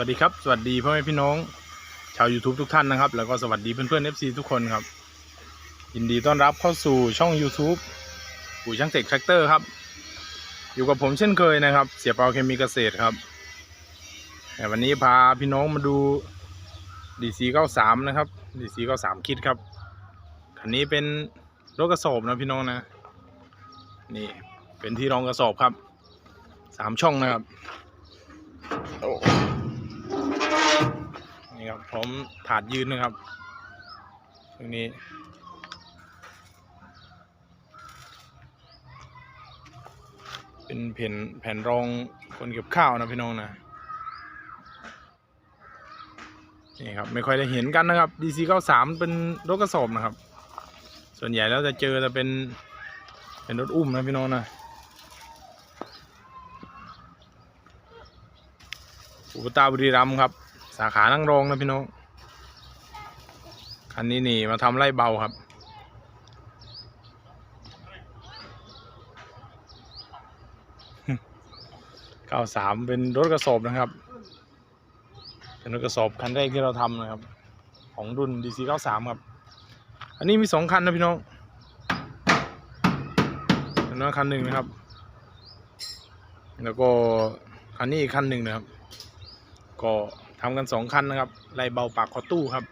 วัสดีครับ สวัสดีพ่อแม่พี่น้อง ชาว YouTube ทุกท่านนะครับ แล้วก็สวัสดีเพื่อนๆ FC ทุกคนครับ ยินดีต้อนรับเข้าสู่ช่อง YouTube ปู่ช่างเสกแทรกเตอร์ครับ อยู่กับผมเช่นเคยนะครับ เสียเปาเคมีเกษตรครับแต่วันนี้พาพี่น้องมาดู DC 93 นะครับ DC 93 คิดครับคันนี้เป็นรถกระสอบนะพี่น้องนะ นี่เป็นที่รองกระสอบครับสามช่องนะครับ โอ้ ครับพร้อมถาดยืนนะครับตรงนี้เป็นแผ่นแผ่นรองคนเก็บข้าวนะพี่น้องนะนี่ครับไม่ค่อยได้เห็นกันนะครับ DC 93เป็นรถกระสอบนะครับ ส่วนใหญ่แล้วจะเจอจะเป็นเป็นรถอุ้มนะพี่น้องนะอุปตาบุรีรัมครับ สาขานั่งรองนะพี่น้อง คันนี้นี่มาทำไล่เบาครับ เก้าสามเป็นรถกระสอบนะครับ เป็นรถกระสอบคันแรกที่เราทำนะครับ ของรุ่น DC 93 ครับ อันนี้มีสองคันนะพี่น้องอันนั้นคันหนึ่งนะครับ แล้วก็คันนี้อีกคันหนึ่งนะครับ ก็ ทำกันสองคันนะครับไล่เบาปากคอตู้ครับ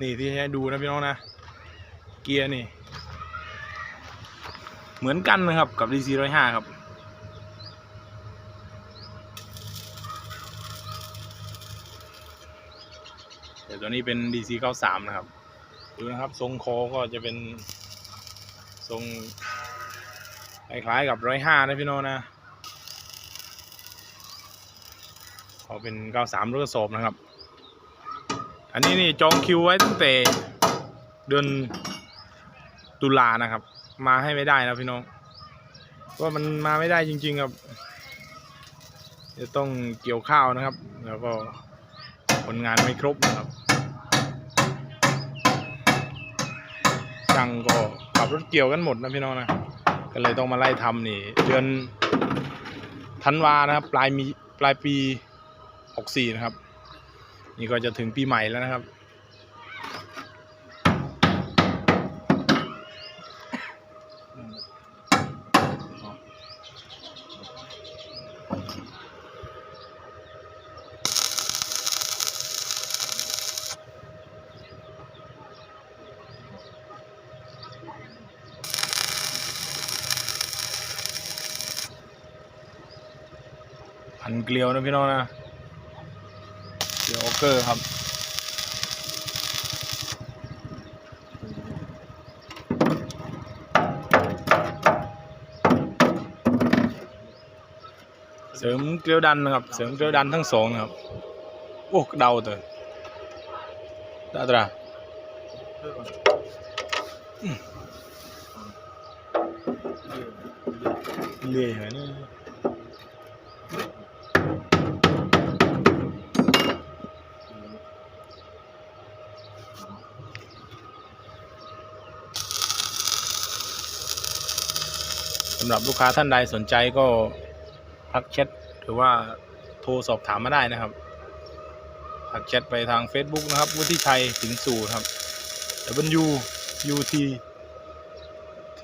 นี่ที่ให้ดูนะพี่น้องนะ เกียร์นี่ เหมือนกันนะครับกับ DC 105 ครับเดี๋ยวตัวนี้เป็น DC 93 นะครับ ดูนะครับ ทรงคอก็จะเป็นทรงคล้ายๆกับ 105 นะพี่น้องนะ เขาเป็น 93รถกระสอบนะครับ อันนี้นี่จองคิวไว้ตั้งแต่เดือนตุลานะครับ มาให้ไม่ได้นะพี่น้องเพราะมันมาไม่ได้จริง ๆ ครับ จะต้องเกี่ยวข้าวนะครับ แล้วก็คนงานไม่ครบนะครับช่างก็ขับรถเกี่ยวกันหมดนะพี่น้องนะก็เลยต้องมาไล่ทำนี่ เดือนธันวานะครับ ปลายมีปลายปี หกสี่นะครับ นี่ก็จะถึงปีใหม่แล้วนะครับ พันเกลียวนะพี่น้องนะ สียวโอเกอร์ครับเสริมเกลียวดันนะครับ เสริมเกลียวดันทั้งสองนะครับ โอ้เดาเตอดาตราเลื่อยเหรอเนี่ำหรับลูกค้าท่านใดสนใจก็ทักแชทหรือว่าโทรสอบถามมาได้นะครับทักแชทไปทาง Facebook นะครับวุฒิชัยสิงสู่ครับ W U T T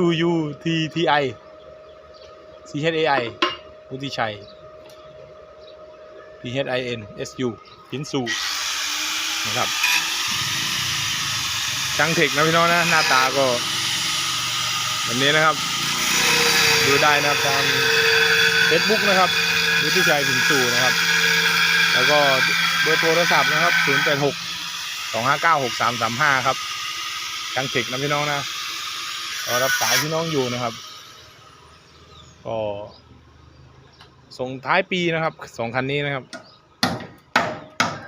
W U T T I C H A I วุฒิชัย P H I N S U สินสู่นะครับ ช่างเทคนะพี่น้องนะหน้าตาก็แบบนี้นะครับ ดูได้นะครับทางเฟซบุ๊กนะครับวุฒิชัยถึงสู่นะครับ แล้วก็เบอร์โทรศัพท์นะครับ 0 8 6 2 5 9 6 3 3 5 ครับช่างเทคนะพี่น้องนะก็รับสายพี่น้องอยู่นะครับ ก็ส่งท้ายปีนะครับสองคันนี้นะครับ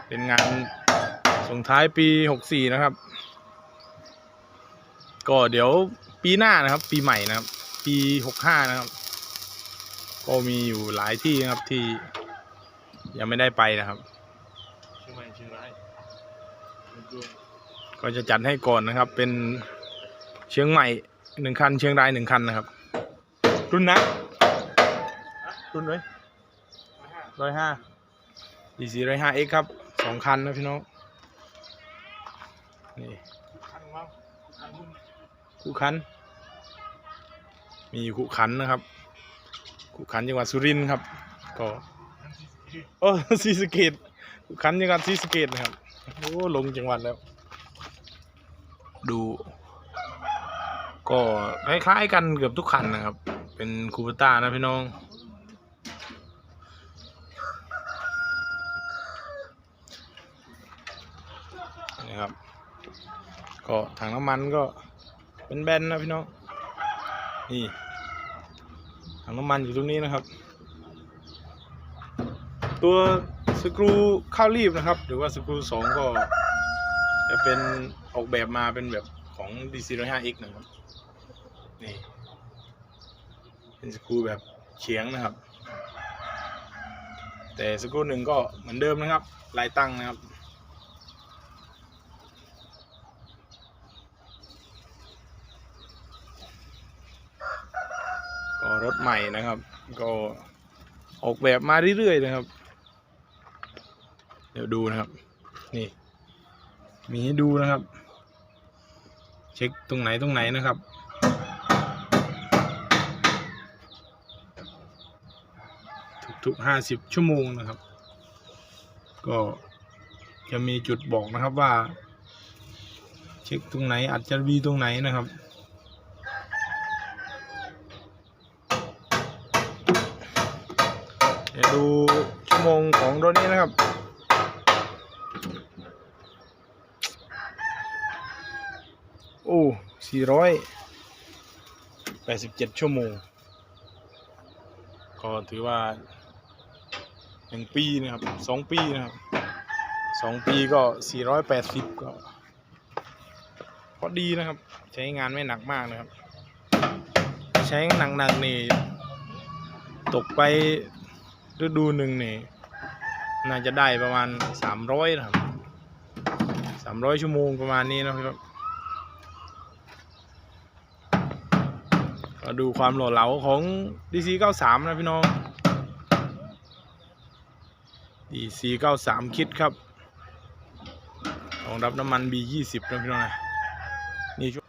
เป็นงานส่งท้ายปี 64 นะครับ ก็เดี๋ยวปีหน้านะครับ ปีใหม่นะครับ ปีหกห้านะครับ ก็มีอยู่หลายที่นะครับที่ยังไม่ได้ไปนะครับ เชียงใหม่เชียงรายก็จะจัดให้ก่อนนะครับ เป็นเชียงใหม่หนึ่งคัน เชียงรายหนึ่งคันนะครับ รุ่นนะรุ่นเลยร้อยห้าดีซีร้อยห้าเอ็กครับสองคันนะพี่น้องนี่คันว่าคันรุ่น คู่คัน มีคู่คันนะครับคู่คันจังหวัดสุรินทร์ครับ ก็โอ้ซีสเกตคู่คันจังหวัดซีสเกตนะครับ โอ้ลงจังหวัดแล้ว ดู ก็คล้ายๆกันเกือบทุกคันนะครับ เป็นคูปต้านะพี่น้องนี่ครับ ก็ถังน้ำมันก็ เป็นแบนนะพี่น้องนี่ถังน้ำมันอยู่ตรงนี้นะครับ ตัวสกรูเข้ารีบนะครับ หรือว่าสกรูสองก็จะเป็นออกแบบมาเป็นแบบของ DC 105X นะครับนี่เป็นสกรูแบบเฉียงนะครับ แต่สกรูหนึ่งก็เหมือนเดิมนะครับลายตั้งนะครับ ก็ รถใหม่นะครับ ก็ออกแบบมาเรื่อยๆนะครับ เดี๋ยวดูนะครับ นี่ มีให้ดูนะครับ เช็คตรงไหนตรงไหนนะครับทุกๆห้าสิบชั่วโมงนะครับ ก็จะมีจุดบอกนะครับว่า เช็คตรงไหนอาจจะมีตรงไหนนะครับ ดูชั่วโมงของรถนี้นะครับ โอ้สี่ร้อยแปดสิบเจ็ดชั่วโมง ก็ถือว่าหนึ่งปีนะครับสองปีนะครับสองปีก็สี่ร้อยแปดสิบก็พอดีนะครับ ใช้งานไม่หนักมากนะครับ ใช้หนักๆนี่ตกไป ฤดูหนึ่งนี่น่าจะได้ประมาณสามร้อยนะครับสามร้อยชั่วโมงประมาณนี้นะครับก็ดูความหล่อเหลาของ DC 93 นะพี่น้อง DC 93 คิดครับรองรับน้ำมัน B20 นะพี่น้องนะนี่ช่วง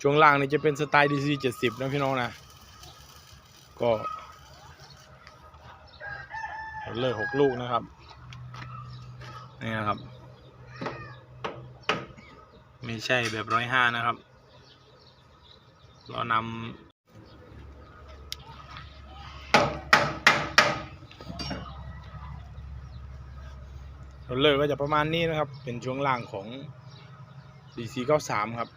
ช่วงล่างนี่จะเป็นสไตล์ DC 70 นะพี่น้องนะ ก็เลิกหกลูกนะครับ นี่นะครับ ไม่ใช่แบบร้อยห้านะครับ เรานำเราเลิกก็จะประมาณนี้นะครับ เป็นช่วงล่างของ DC 93 ครับ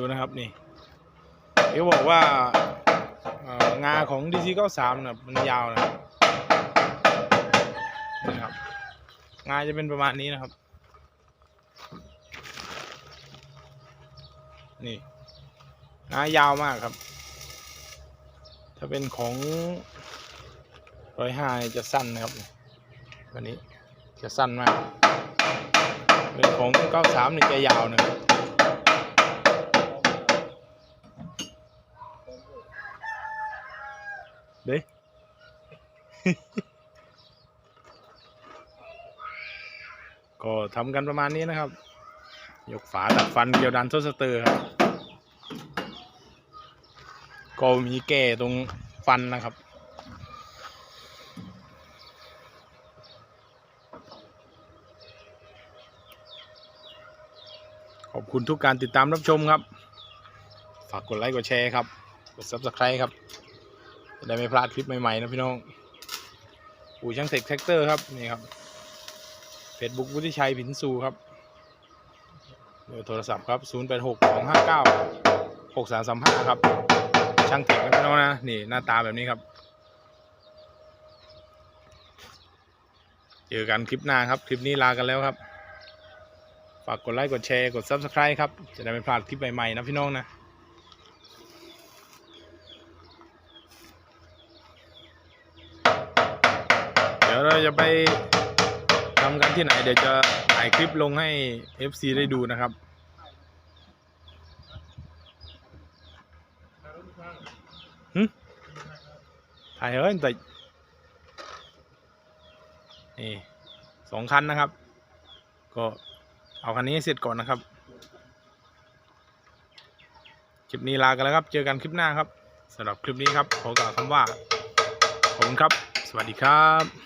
ดูนะครับนี่เขาบอกว่าเอองาของ DC 93นะมันยาวนะนี่นะครับงาจะเป็นประมาณนี้นะครับ นี่งายาวมากครับ ถ้าเป็นของร้อยห้าจะสั้นนะครับวันนี้จะสั้นมาก เป็นของเก้าสามนี่จะยาวนะครับ เด้ก็ทำกันประมาณนี้นะครับ ยกฝาดัดฟันเกี่ยวดันทสเตอร์ครับ ก็มีแก่ตรงฟันนะครับ ขอบคุณทุกการติดตามรับชมครับ ฝากกดไลค์กดแชร์ครับ กด subscribe ครับ จะได้ไม่พลาดคลิปใหม่ๆนะพี่น้องอู่ช่างเทคแท็กเตอร์ครับนี่ครับ Facebook วุฒิชัยผินสูครับเบอร์โทรศัพท์ครับ 0 8 6 2 5 9 6 3 3 5 ครับ ช่างเทคนะพี่น้องนะ นี่หน้าตาแบบนี้ครับ เจอกันคลิปหน้าครับ คลิปนี้ลากันแล้วครับ ฝากกดไลค์ กดแชร์ กด Subscribe ครับ จะได้ไม่พลาดคลิปใหม่ ๆ นะพี่น้องนะ เราจะไปทำกันที่ไหน เดี๋ยวจะถ่ายคลิปลงให้ FC ได้ดูนะครับหึถ่ายเฮ้ยแต่นี่สองคันนะครับ ก็เอาคันนี้เสร็จก่อนนะครับ คลิปนี้ลากันแล้วครับ เจอกันคลิปหน้าครับสำหรับคลิปนี้ครับ ขอกล่าวคำว่า ขอบคุณครับ สวัสดีครับ